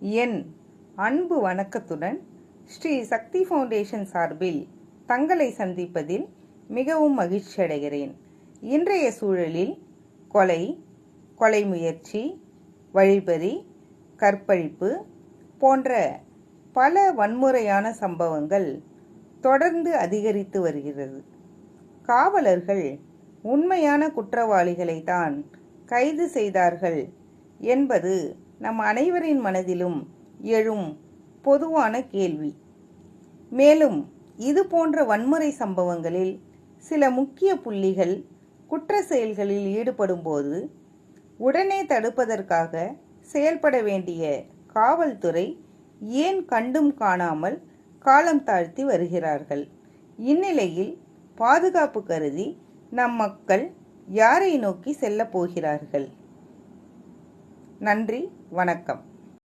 என் அன்பு வணக்கத்துடன் ஸ்ரீ சக்தி ஃபவுண்டேஷன் சார்பில் தங்களை சந்திப்பதில் மிகவும் மகிழ்ச்சி அடைகிறேன். இன்றைய சூழலில் கொலை கொலை முயற்சி வழிபறி கற்பழிப்பு போன்ற பல வன்முறையான சம்பவங்கள் தொடர்ந்து அதிகரித்து வருகிறது. காவலர்கள் உண்மையான குற்றவாளிகளை தான் கைது செய்தார்கள் என்பது நம் அனைவரின் மனதிலும் எழும் பொதுவான கேள்வி. மேலும் இது போன்ற வன்முறை சம்பவங்களில் சில முக்கிய புள்ளிகள் குற்ற செயல்களில் ஈடுபடும்போது உடனே தடுப்பதற்காக செயல்பட வேண்டிய காவல்துறை ஏன் கண்டும் காணாமல் காலம் தாழ்த்தி வருகிறார்கள்? இந்நிலையில் பாதுகாப்பு கருதி நம் மக்கள் யாரை நோக்கி செல்லப் போகிறார்கள்? நன்றி வணக்கம்.